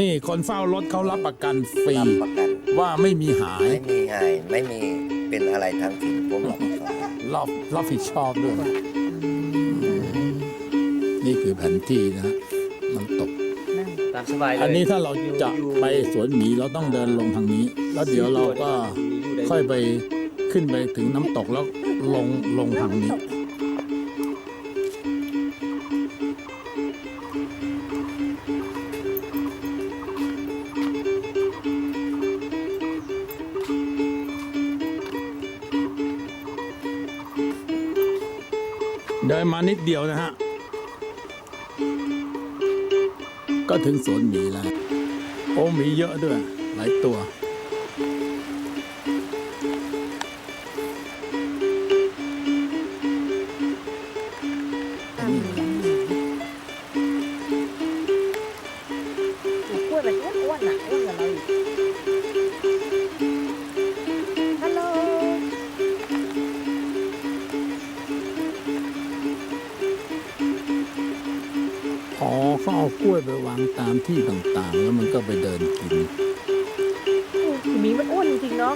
นี่คนเฝ้ารถเขารับประกันฟรีรับประกันว่าไม่มีหายไม่มีหายไม่มีเป็นอะไรทั้งสิ้นผมรับประกันรอบรับผิดชอบด้วยนี่คือแผนที่นะฮะมันตก ตามสบายเลยอันนี้ถ้าเราจะไปสวนหมีเราต้องเดินลงทางนี้ แล้วเดี๋ยวเราก็ค่อยไปขึ้นไปถึงน้ำตกแล้วลงลงทางนี้ เดินมานิดเดียวนะฮะ ก็ถึงสวนหมีแล้ว โอ้หมีเยอะด้วย หลายตัว อ๋อเขาเอากล้วยไปวางตามที่ต่างๆ แล้วมันก็ไปเดินกินหมีมันอ้วนจริงๆเนาะ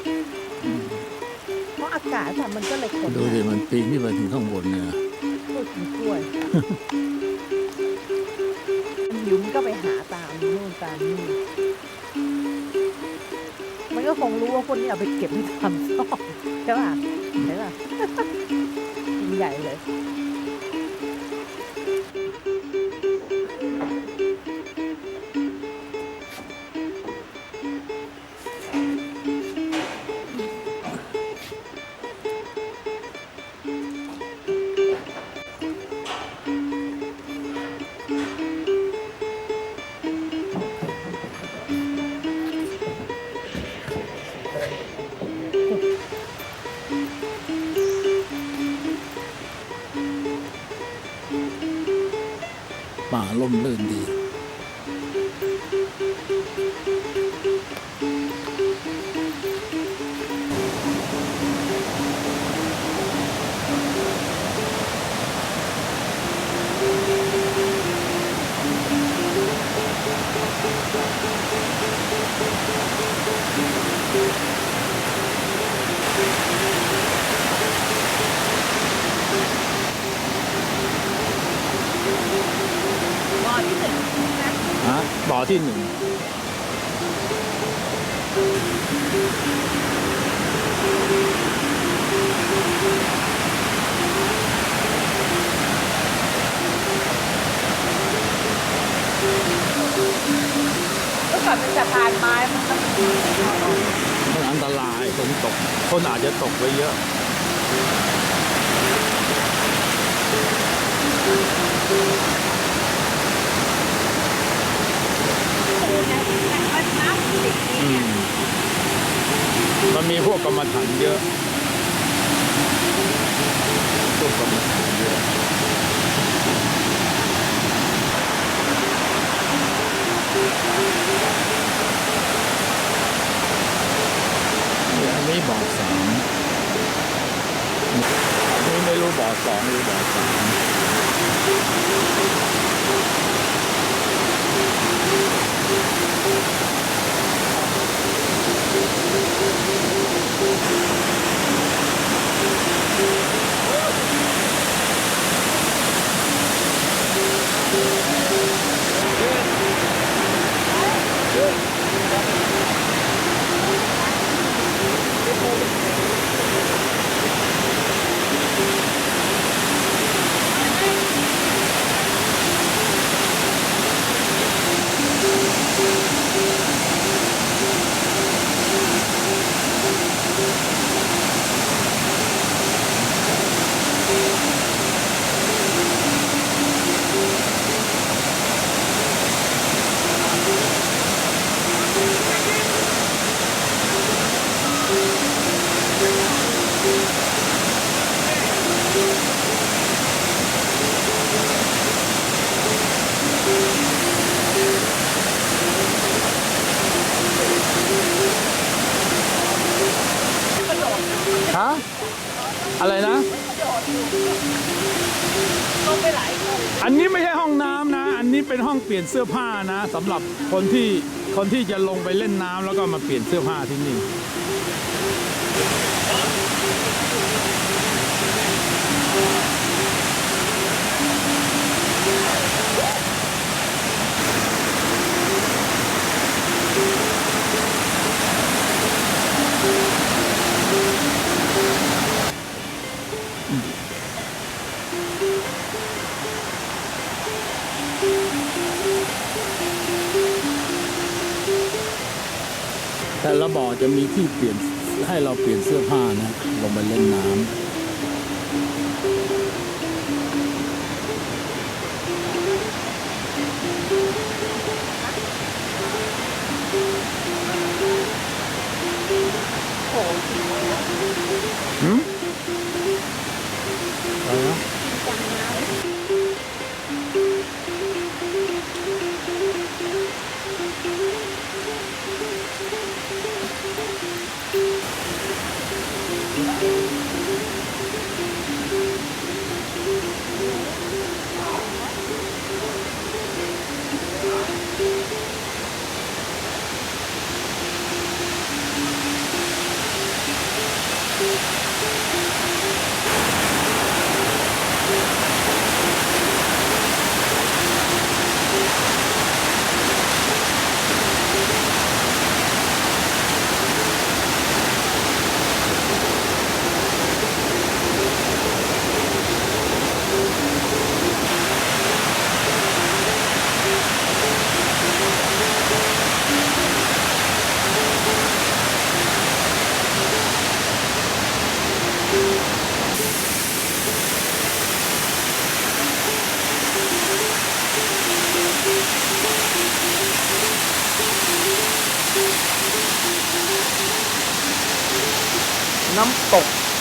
เพราะอากาศอะมันก็เลยขนดูดิมันปีนขึ้นไปถึงข้างบนเนี่ยกล้วยกินกล้วยมันหิวมันก็ไปหาตามนู่นตามนี่มันก็คงรู้ว่าคนนี้เอาไปเก็บไปทำซ่อมใช่ป่ะใช่ป่ะกินใหญ่เลย ก่อนเป็นสะพานไม้มันต้องมันอันตรายคนตกคนอาจจะตกไปเยอะอืมมันมีพวกกรรมฐานเยอะพวกกรรมฐานเยอะ นี้บอกสองไม่ไม่รู้บอกสองหรือบอกสาม ะอะไรนะ อันนี้ไม่ใช่ห้องน้ำนะ อันนี้เป็นห้องเปลี่ยนเสื้อผ้านะสำหรับคนที่คนที่จะลงไปเล่นน้ำแล้วก็มาเปลี่ยนเสื้อผ้าที่นี่ แต่ละบ่อจะมีที่เปลี่ยนให้เราเปลี่ยนเสื้อผ้านะ ลงไปเล่นน้ำ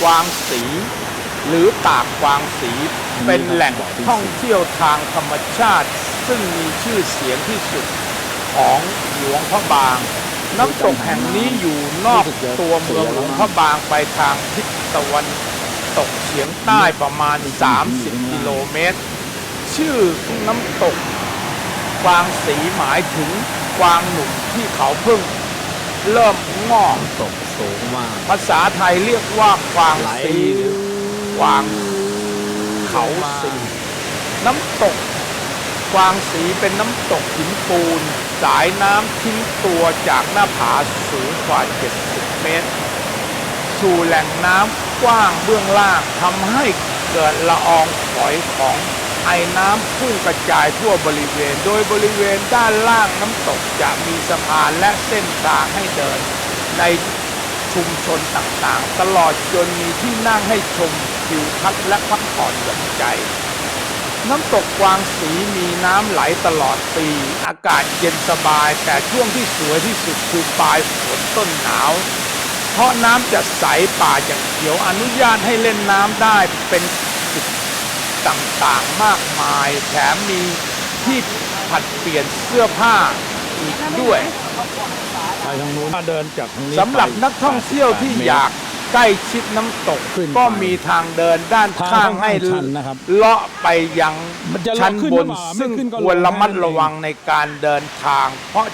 วางสี หรือตากกวางสี เป็นแหล่งท่องเที่ยวทางธรรมชาติ ซึ่งมีชื่อเสียงที่สุดของหลวงพระบาง น้ำตกแห่งนี้อยู่นอกตัวเมืองหลวงพระบางไปทางทิศตะวันตกเฉียงใต้ประมาณ 30 กิโลเมตร ชื่อน้ำตกกวางสีหมายถึงกวางหนุ่มที่เขาเพิ่ง เริ่มงอกตก สูงมาก ภาษาไทยเรียกว่ากวางสีหรือกวางเขาสีน้ำตกกวางสีเป็นน้ำตกหินปูน สายน้ำทิ้งตัวจากหน้าผาสูงกว่า 70 เมตร สู่แหล่งน้ำกว้างเบื้องล่างทำให้เกิดละอองฝอยของไอ้น้ำพุ่งกระจายทั่วบริเวณ โดยบริเวณด้านล่างน้ำตกจะมีสะพานและเส้นทางให้เดิน ใน ชุมชนต่างๆ ตลอดจนมีที่นั่งให้ชมทิวทัศน์และพักผ่อนหย่อนใจ น้ำตกกวางสีมีน้ำไหลตลอดปี อากาศเย็นสบาย แต่ช่วงที่สวยที่สุดคือปลายฝนต้นหนาว เพราะน้ำจะใสป่าจะเขียวอนุญาตให้เล่นน้ำได้เป็นจุดต่างๆมากมาย แถมมีที่ผัดเปลี่ยนเสื้อผ้าอีกด้วย ไปทางนู้นถ้าเดินจากทางนี้สำหรับไปนักท่องเที่ยวที่8อยากใกล้ชิดน้ำตก ขึ้นไปก็มีทางเดินด้านทางข้างให้ค่อนข้างชันนะครับเลาะไปยังมันจะเลาะชั้นขึ้นบหรืนอเปล่าไม่ซึ่งขึ้นก็ลง ควรระมัดแค่นั้นระวังในการเดินทาง เพราะ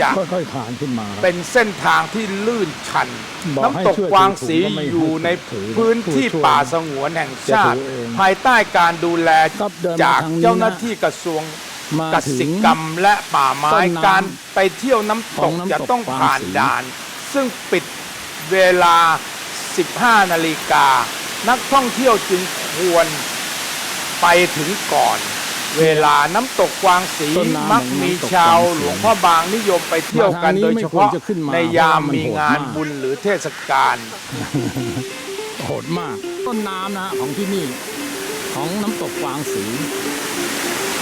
จะค่อยๆขานขึ้นมาครับ เป็นเส้นทางที่ลื่นชัน บอกให้น้ำตกช่วยกวางสีถือถุงก็ไม่อยู่ในถือพื้นที่ช่วยๆป่าสงวนแห่งชาติ จะถือเองภายใต้การดูแลก็เดินมาจากทางนี้นะ เจ้าหน้าที่กระทรวง มาเกถึษงตรกรรมและป่าไม้ต้นน้ำการไปเที่ยวน้ำตขอกงน้ำตกจะต้องกวางผ่านสี ด่าน ซึ่งปิดเวลา 15 นาฬิกา นักท่องเที่ยวจึงควรไปถึงก่อน เวลาน้ำตกกวางสีต้นน้ำมักมีของน้ำตกชาวกวางสีหลวงพ่อบางนิยมไปเที่ยวกันมาทางนี้โดยไม่เฉควรพาะจะขึ้นมาในยามเพราะว่ามันมีโหดงานมาก บุญหรือเทศกาล โหดมาก ต้นน้ำนะฮะของที่นี่ ของน้ำตกกวางสี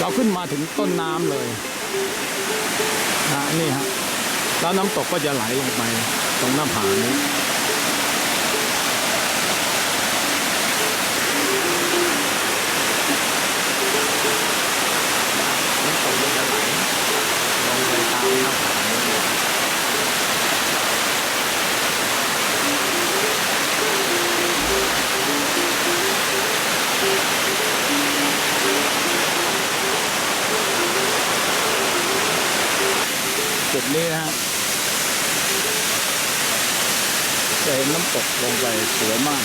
เราขึ้นมาถึงต้นน้ำเลยนะนี่ฮะแล้วน้ำตกก็จะไหลลงไปตรงหน้าผานี้น้ ไปสวยมาก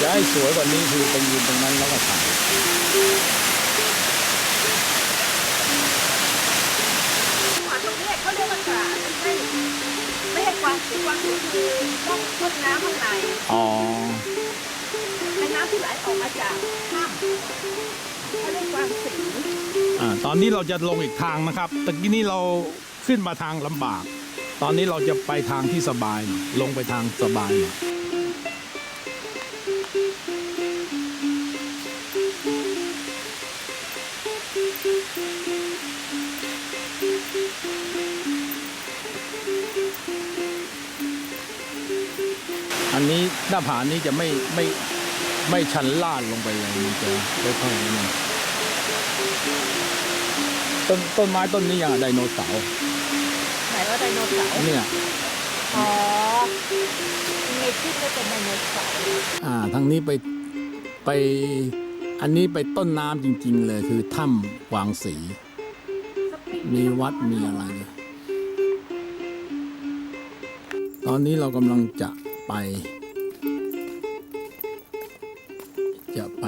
จะให้สวยกว่านี้คือไปยืนตรงนั้นแล้วก็ถ่ายหวานตรงนี้เขาเรียกว่าสา ไม่ใช่ไม่ใช่กวางสีกวางสีคือต้องต้นน้ำข้างในอ๋อ เป็นน้ำที่ไหลออกมาจากถ้ำเขาเรียกกวางสีอ่า ตอนนี้เราจะลงอีกทางนะครับตะกี้นี้เราขึ้นมาทางลำบาก ตอนนี้เราจะไปทางที่สบายหน่อยลงไปทางสบายหน่อย หน้าผานี้จะไม่ไม่ไม่ชันลาดลงไปเลยมันจะค่อยๆนี่ต้นต้นไม้ต้นนี้อย่างไดโนเสาร์ไหนว่าไดโนเสาร์เนี่ยอ๋อในที่ไม่เป็นไดโนเสาร์อ่าทางนี้ไปไปอันนี้ไปต้นน้ำจริง ๆ เลยคือถ้ำกวางสี มีวัดมีอะไรเลยตอนนี้เรากำลังจะไป จะไป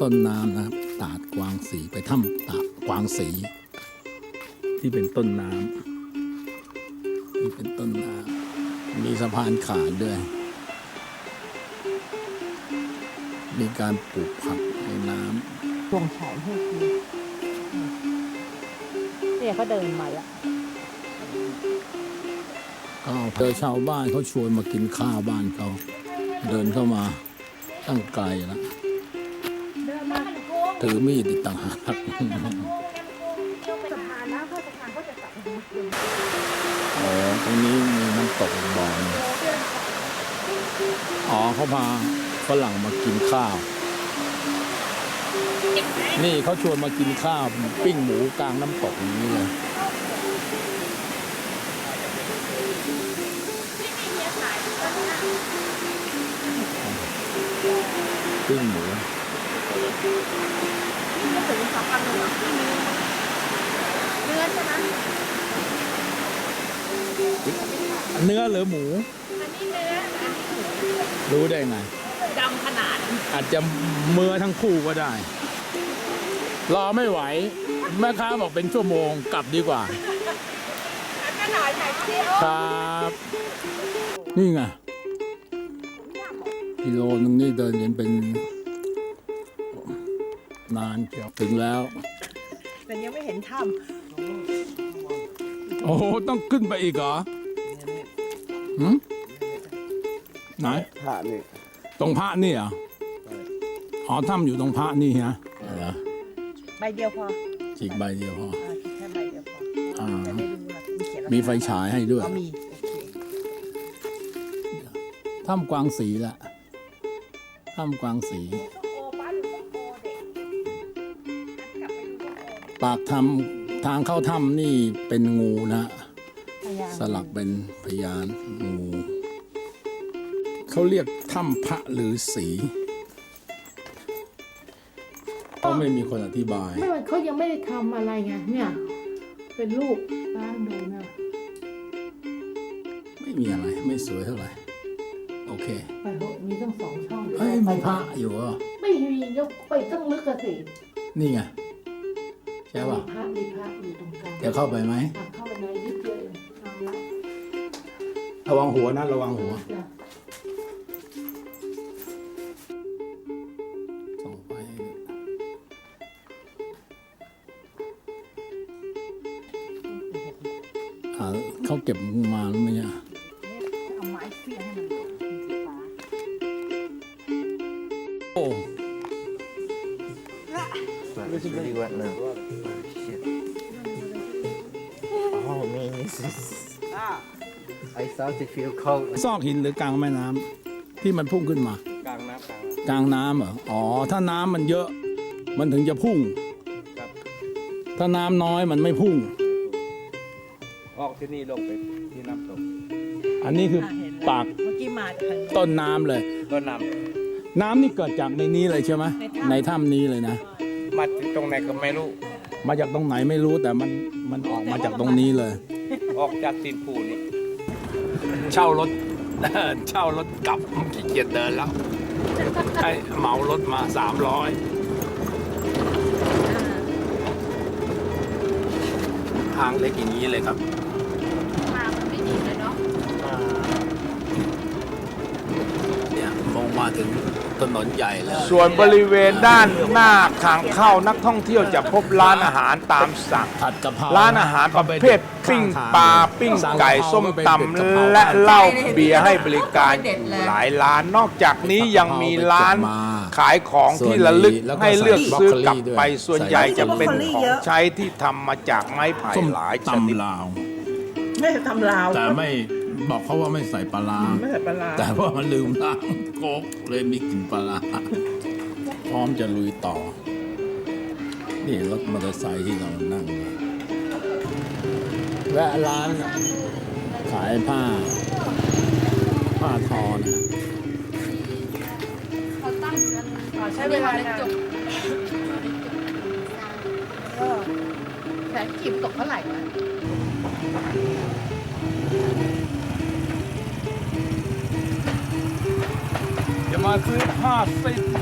ต้นน้ำนะครับ ตาดกวางสีไปถ้ำตาดกวางสี ที่เป็นต้นน้ำที่เป็นต้นน้ำมีสะพานขาดด้วย มีการปลูกผักในน้ำดวงฉายให้คือเนี่ยเขาเดินมาแล้วก็เจอชาวบ้านเขาชวนมากินข้าวบ้านเขา เดินเข้ามา ตั้งไกลแล้วเดินมาโค้งถือมีดอีกต่างหากสะพานนะเข้าสะพานเขาจะกลับไปดูเดินอ๋อตรงนี้มีน้ำตกอีกบ่อหนึ่งอ๋อเขาพาฝรั่งมากินข้าว นี่เขาชวนมากินข้าว ปิ้งหมูกลางน้ำตกอย่างนี้เลย ปิ้งหมูไม่ถึงสองพันหนึ่งหรอเนื้อใช่ไหมเนื้อหรือหมู อันนี้เนื้ออันนี้หมูรู้ได้ไงดำขนาด อาจจะเมือทั้งคู่ก็ได้ รอไม่ไหว แม่ค้าบอกเป็นชั่วโมงกลับดีกว่าขนาดไหนเชียวครับ นี่ไง กิโลนึงนี่เดินกันเป็น นานเกี่ยวถึงแล้ว แต่ยังไม่เห็นถ้โอ้โห ต้องขึ้นไปอีกเหรอหืมไหน พระนี่ตรงพระนี่เหรออ๋อถ้ำอยู่ตรงพระนี่ฮะเหรอำใบเดียวพอฉีกใบเดียวพอ อ่าแค่ใบเดียวพออ่า จะได้ดูว่ามีเขียนมีไฟฉายให้ด้วยอ๋อมีโอเคถ้ำกวางสีแหละ ถ้ำกวางสีส้มโอป้าดูส้มโอเด็กกลับไปดูส้มโอปากถ้ำทางเข้าถ้ำนี่เป็นงูนะพยายามสลักเป็นพยานงูเขาเรียกถ้ำพระหรือสีเขาไม่มีคนอธิบาย ไม่ว่าเขายังไม่ได้ทำอะไรไงเนี่ย เป็นรูปร้านดูนะ ไม่มีอะไรไม่สวยเท่าไหร่ โอเคไปเถอะมีตั้งสองช่องเอ้ยมีพระอยู่เหรอไม่มียกไปต้องลึกอะสินี่ไงใช่ป่ะมีพระมีพระอยู่ตรงกลางจะเข้าไปไหมอะเข้าไปในนิดเดียวเองเอาละระวังหัวนะระวังหัวจ้ะส่องไฟให้ดูอ่าเขาเก็บมาแล้วไหมเนี่ 30 feet cold ซอกหินหรือกลางแม่น้ำที่มันพุ่งขึ้นมา กลางน้ำกลางน้ำเหรออ๋อ ถ้าน้ำมันเยอะ มันถึงจะพุ่งครับ ถ้าน้ำน้อยมันไม่พุ่ง ออกที่นี่ลงไปที่น้ำตกอันนี้คือปากเมื่อกี้มาทางต้นน้ำเลย ต้นน้น้ำนี่เกิดจากในนี้เลยใช่ไหมในถ้ำนี้เลยนะมาจากตรงไหนก็ไม่รู้ มาจากตรงไหนไม่รู้แต่มันมันออกมาจากตรงนี้เลย ออกจากตีนผูนี่ เช่ารถ เช่ารถกลับขี้เกียจเดินแล้ว ให้เหมารถมาสามร้อยทางเล็กอย่างนี้เลยครับมามันไม่ดีเลยเนาะเนี่ยมองมาถึง ถนนใหญ่แล้วส่วนบริเวณด้านหน้าทางเข้านักท่องเที่ยวจะพบร้านอาหารตามสั่ง ผัดกะเพราร้านอาหารประเภทปิ้งปลาปิ้งไก่ส้มตำและเหล้าเบียร์ให้บริการอยู่หลายร้านนอกจากนี้ยังมีร้านขายของที่ระลึกให้เลือกซื้อกลับไปส่วนใหญ่จะเป็นของใช้ที่ทำมาจากไม้ไผ่ส้มหลายชนิดตำลาว ไม่ทำลาวแต่ไม่ บอกเขาว่าไม่ใส่ปลาร้าไม่ใส่ปลาร้าแต่ว่ามันลืมล้างโคกเลยมีกลิ่นปลาร้าพร้อมจะลุยต่อ นี่รถมอเตอร์ไซค์ที่เรานั่งมาแวะร้านขายผ้า ผ้าทอนะเขาตั้งกันใช้เวลาได้นานจบแสนกีบตกเท่าไหร่วะ จะ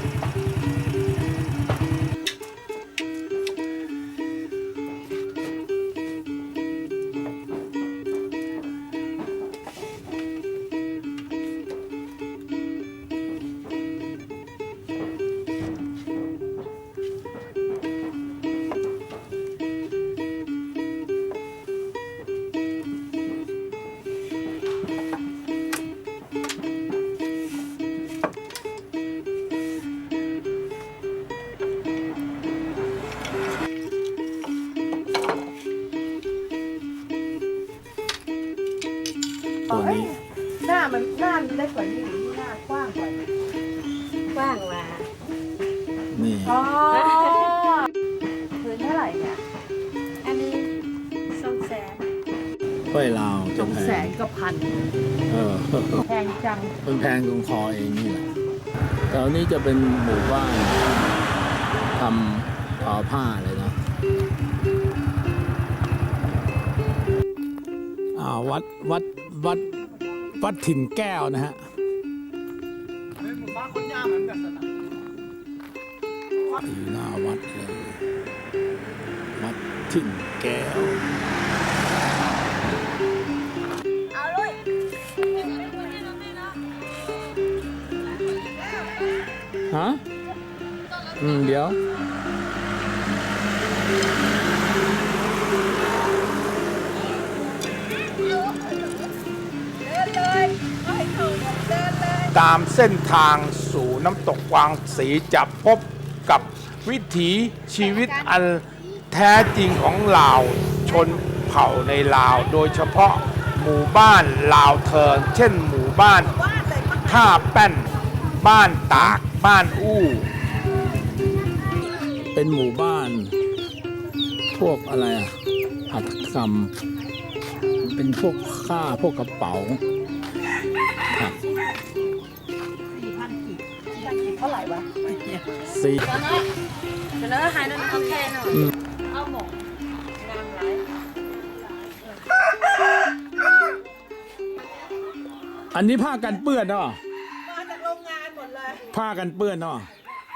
างว่านี่อ๋อพื้นเท่าไหร่เนี่ยอันนี้สองแสนห้วยลาวสจะองแพแสงนก็พันเออแพงจังมันแพงตรงคอเองนี่แหละแถวนี้จะเป็นหมู่บ้านทำทอผ้าเลยเนาะอ่าวัดวัดวัดวัดถิ่นแก้วนะฮะ ถิ่นแก้ว เอาเลยฮะ อืม เดี๋ยวตามเส้นทางสู่น้ำตกกวางสีจะพบกับวิถีชีวิตอัน แท้จริงของลาวชนเผ่าในลาว โดยเฉพาะหมู่บ้านลาวเทิงเช่นหมู่บ้านบ้านเลยปะท่าแป้น บ้านตากบ้านอู้ เป็นหมู่บ้าน พวกอะไรอะหัตถกรรม เป็นพวกค่าพวกกระเป๋าครับสี่พันกีบสี่พันกีบเท่าไหร่วะสี่เสนอหายนั่นโอเคเนาะอืม เอาหมกงามไรอันนี้ผ้ากันเปื้อนเนาะมาจากโรงงานหมดเลย ผ้ากันเปื้อนเนาะเ